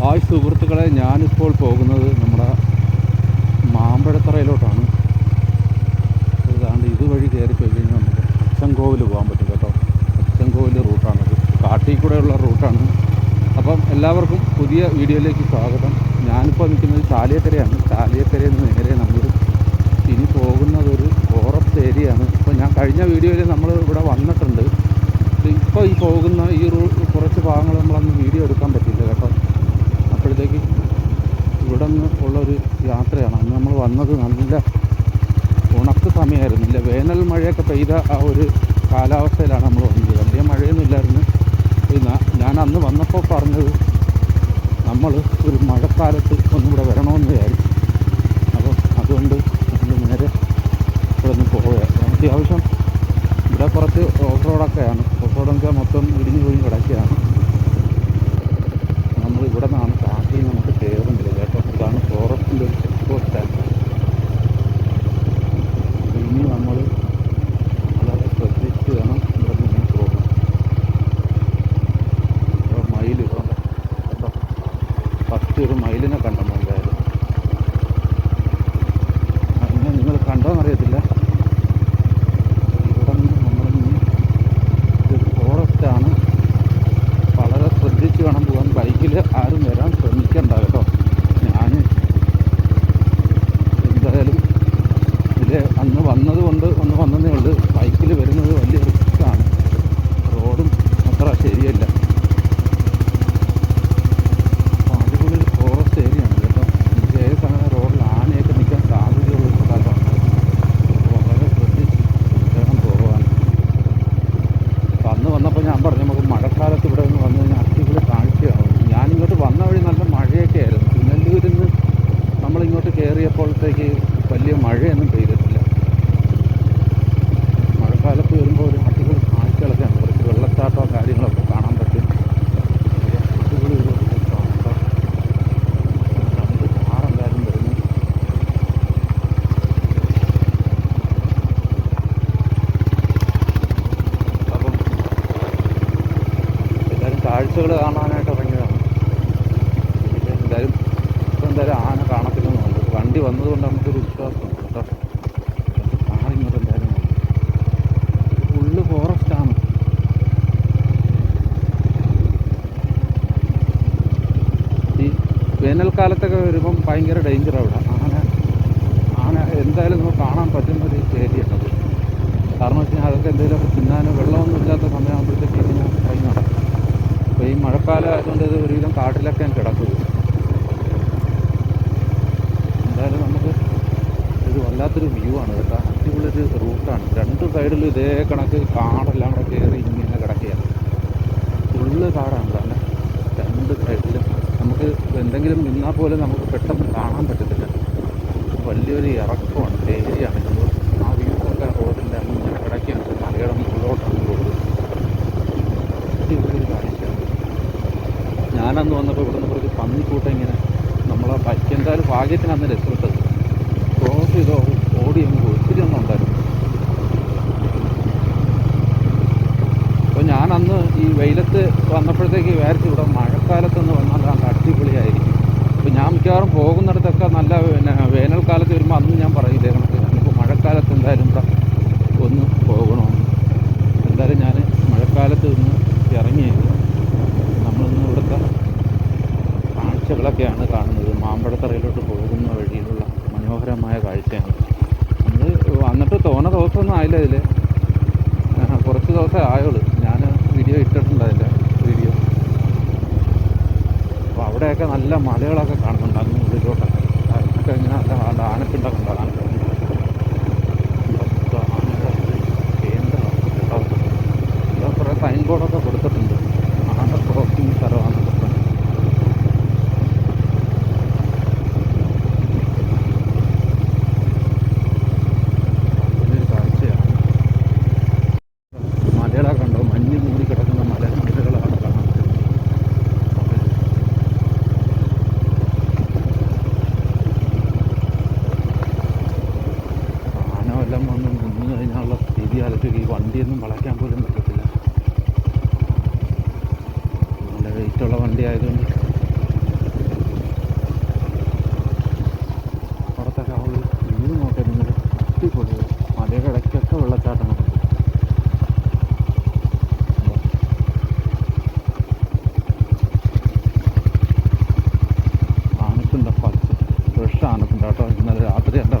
Hi സുഹൃത്തുക്കളെ ഞാനിപ്പോൾ പോകുന്നത് നമ്മുടെ മാമ്പഴത്തറയിലോട്ടാണ്. ഏതാണ്ട് ഇതുവഴി കയറി പോയി കഴിഞ്ഞാൽ നമുക്ക് അച്ചൻകോവിൽ പോകാൻ പറ്റും കേട്ടോ. അച്ചൻകോവിൽ റൂട്ടാണത് കാട്ടിൽ കൂടെയുള്ള റൂട്ടാണ്. അപ്പം എല്ലാവർക്കും പുതിയ വീഡിയോയിലേക്ക് സ്വാഗതം. ഞാനിപ്പോൾ നിൽക്കുന്നത് ചാലിയക്കരയാണ്. ചാലിയക്കരയിൽ നിന്ന് നേരെ നമ്മൾ ഇനി പോകുന്നതൊരു ഫോറസ്റ്റ് ഏരിയയാണ് ഇപ്പോൾ ഞാൻ കഴിഞ്ഞ വീഡിയോയിൽ നമ്മൾ ഇവിടെ വന്നിട്ടുണ്ട്. ഇപ്പോൾ ഈ പോകുന്ന ഈ റൂ കുറച്ച് ഭാഗങ്ങൾ നമ്മളന്ന് വീഡിയോ എടുക്കാൻ പറ്റില്ല കേട്ടോ അപ്പോഴത്തേക്ക് ഇവിടെ നിന്ന് ഉള്ളൊരു യാത്രയാണ്. അന്ന് നമ്മൾ വന്നത് നല്ല ഉണക്ക് സമയമായിരുന്നു. ഇല്ല വേനൽ മഴയൊക്കെ പെയ്ത ആ ഒരു കാലാവസ്ഥയിലാണ് നമ്മൾ വന്നത്. വലിയ മഴയൊന്നും ഇല്ലായിരുന്നു. ഞാൻ അന്ന് വന്നപ്പോൾ പറഞ്ഞത് നമ്മൾ ഒരു മഴക്കാലത്ത് ഒന്നിവിടെ വരണമെന്ന് വിചാരിച്ചു. അപ്പം അതുകൊണ്ട് നമ്മൾ നേരെ ഇവിടെ നിന്ന് പോവുകയാണ്. അത്യാവശ്യം ഇവിടെ കുറച്ച് ഓഫ് റോഡൊക്കെയാണ്. ഓഫ് റോഡൊക്കെ മൊത്തം ഇടിഞ്ഞു പോയി കിടക്കുകയാണ്. നമ്മൾ ഇവിടെ നിന്നാണ് look at what that കാഴ്ചകൾ കാണാനായിട്ട് ഇറങ്ങിയതാണ്. പിന്നെ എന്തായാലും ഇപ്പം എന്തായാലും ആന കാണത്തില്ലെന്ന് തോന്നുന്നു വണ്ടി വന്നതുകൊണ്ട് നമുക്കൊരു വിശ്വാസമുണ്ട് കേട്ടോ. വേനൽക്കാലത്തൊക്കെ വരുമ്പം ഭയങ്കര ഡേഞ്ചർ അവിടെ ആന ആന എന്തായാലും നമുക്ക് കാണാൻ പറ്റുന്ന ഒരു ഏരിയ കാരണം വെച്ച് കഴിഞ്ഞാൽ അതൊക്കെ എന്തെങ്കിലും തിന്നാനോ വെള്ളമൊന്നും ഇല്ലാത്ത സമയമാകുമ്പോഴത്തേക്ക് ഇങ്ങനെ കഴിഞ്ഞു നടക്കും. അപ്പോൾ ഈ മഴക്കാലം ആയതുകൊണ്ട് ഇത് ഒരുവിധം കാട്ടിലൊക്കെ കിടക്കും എന്തായാലും നമുക്ക് ഇത് വല്ലാത്തൊരു വ്യൂ ആണ് കേട്ടോ. അടിപൊളിയൊരു റൂട്ടാണ് രണ്ട് സൈഡിലും ഇതേ കണക്ക് കാടെല്ലാം കൂടെ കയറി ഇങ്ങനെ കിടക്കുകയാണ്. ഫുള്ള് കാടാണ് തന്നെ രണ്ട് സൈഡിലും നമുക്ക് എന്തെങ്കിലും നിന്നാൽ പോലും നമുക്ക് പെട്ടെന്ന് കാണാൻ പറ്റത്തില്ല. വലിയൊരു ഇറക്കമാണ് ഏരിയയാണ് നമ്മൾ ആ വ്യൂ ഒക്കെ റോഡിന്റെ അങ്ങനെ കിടക്കുകയാണ് മലയുടെ മുകളിലോട്ടാണ് റോഡ് അടിപൊളി ഒരു കാഴ്ചയാണ് ഞാനന്ന് വന്നപ്പോൾ ഇവിടുന്ന് കുറച്ച് പന്നിക്കൂട്ടം ഇങ്ങനെ നമ്മളെ ബൈക്ക് എന്തായാലും ഭാഗ്യത്തിന് അന്ന് രക്ഷപ്പെട്ടത്. ക്രോസ് ചെയ്തോ ഓടി അങ്ങ്. ഒത്തിരി ഒന്നും ഉണ്ടായിരുന്നു അപ്പോൾ ഞാൻ അന്ന് ഈ വെയിലത്ത് വന്നപ്പോഴത്തേക്ക് വിചാരിച്ചു ഇവിടെ മഴക്കാലത്തൊന്ന് വന്നാൽ നല്ല അടിപൊളിയായിരിക്കും. അപ്പോൾ ഞാൻ മിക്കവാറും പോകുന്നിടത്തൊക്കെ നല്ല പിന്നെ വേനൽക്കാലത്ത് വരുമ്പോൾ അന്ന് ഞാൻ പറയില്ലേ നമുക്ക് നമുക്ക് മഴക്കാലത്ത് എന്തായാലും ഇവിടെ ഒന്ന് പോകണമെന്ന് എന്തായാലും ഞാൻ മഴക്കാലത്ത് ഒന്ന് ഇറങ്ങിയത് നമ്മളിന്ന് ഇവിടുത്തെ കാഴ്ചകളൊക്കെയാണ് കാണുന്നത്. മാമ്പഴത്തറയിലോട്ട് പോകുന്ന വഴിയിലുള്ള മനോഹരമായ കാഴ്ചയാണ്. നമ്മൾ വന്നിട്ട് തോന്ന ദിവസമൊന്നും ആയില്ല ഇതിൽ കുറച്ച് ദിവസമേ ആയുള്ളൂ. ഞാൻ വീഡിയോ ഇട്ടിട്ടുണ്ട് അതിന്റെ വീഡിയോ അപ്പോൾ അവിടെയൊക്കെ നല്ല മലകളൊക്കെ കാണുന്നുണ്ട്. അങ്ങ് ഉള്ളിലോട്ടൊക്കെ മറ്റുള്ള വണ്ടി ആയതുകൊണ്ട്. അവിടുത്തെ കാവൽ നീ നോക്കാൻ നിങ്ങൾ അടിപൊളി മലയുടെ ഇടയ്ക്കൊക്കെ വെള്ളച്ചാട്ടം നടക്കും. ആനത്തുണ്ട് പച്ച ഫ്രഷ് ആനത്തുണ്ട് കേട്ടോ. ഇന്നലെ രാത്രി എന്താ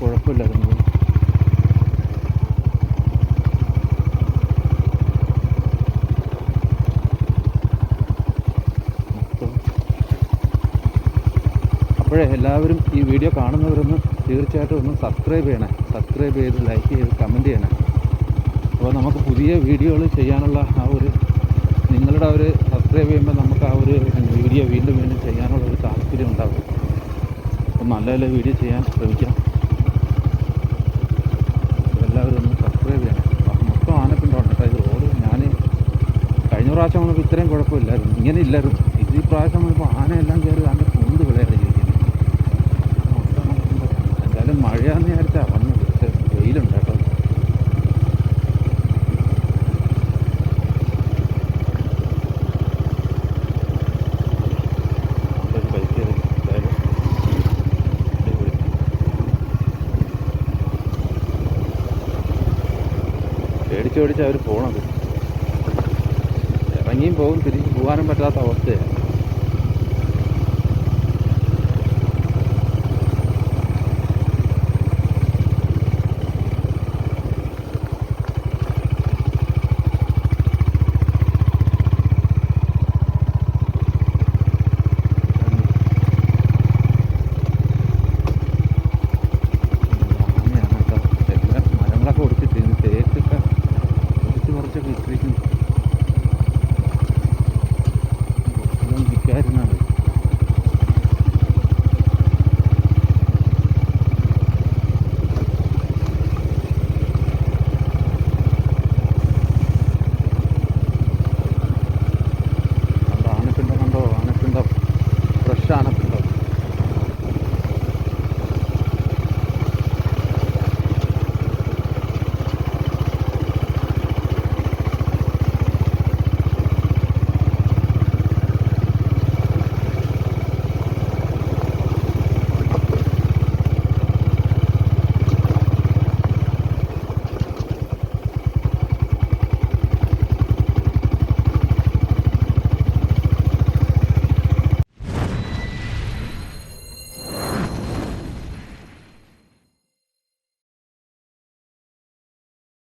അടിപൊളിയായിരുന്നെങ്കിൽ കുഴപ്പമില്ലായിരുന്നു അപ്പോഴേ എല്ലാവരും ഈ വീഡിയോ കാണുന്നവരൊന്ന് തീർച്ചയായിട്ടും ഒന്ന് സബ്സ്ക്രൈബ് ചെയ്യണേ. സബ്സ്ക്രൈബ് ചെയ്ത് ലൈക്ക് ചെയ്ത് കമന്റ് ചെയ്യണേ. അപ്പോൾ നമുക്ക് പുതിയ വീഡിയോകൾ ചെയ്യാനുള്ള ആ ഒരു നിങ്ങളുടെ ഒരു സബ്സ്ക്രൈബ് ചെയ്യുമ്പോൾ നമുക്ക് ആ ഒരു വീഡിയോ വീണ്ടും വീണ്ടും ചെയ്യാനുള്ള ഒരു താല്പര്യം ഉണ്ടാകും അപ്പം നല്ല നല്ല വീഡിയോ ചെയ്യാൻ ശ്രമിക്കാം അപ്പോൾ എല്ലാവരും ഒന്ന് സബ്സ്ക്രൈബ് ചെയ്യണം അപ്പം മൊത്തം ആനപ്പിണ്ടമാണ് കേട്ടോ ഈ റോഡ് ഞാൻ കഴിഞ്ഞ പ്രാവശ്യം വന്നപ്പോൾ ഇത്രയും കുഴപ്പമില്ലായിരുന്നു. ഇങ്ങനെ ഇല്ലായിരുന്നു. ഇത് ഈ പ്രാവശ്യം വന്നപ്പോൾ ആനയെല്ലാം കയറി അതിന്റെ കൂന്ത് വിളയാണ് ചോദിക്കുന്നത് എന്തായാലും മഴയാന്ന് വിചാരിച്ചാൽ വന്നു. വെയിലുണ്ട് കേട്ടോ. ഒരു ബൈക്ക് കയറി പേടിച്ച് പേടിച്ച് അവർ ഇറങ്ങിയും പോകും തിരിച്ച് പോകാനും പറ്റാത്ത അവസ്ഥയാണ്.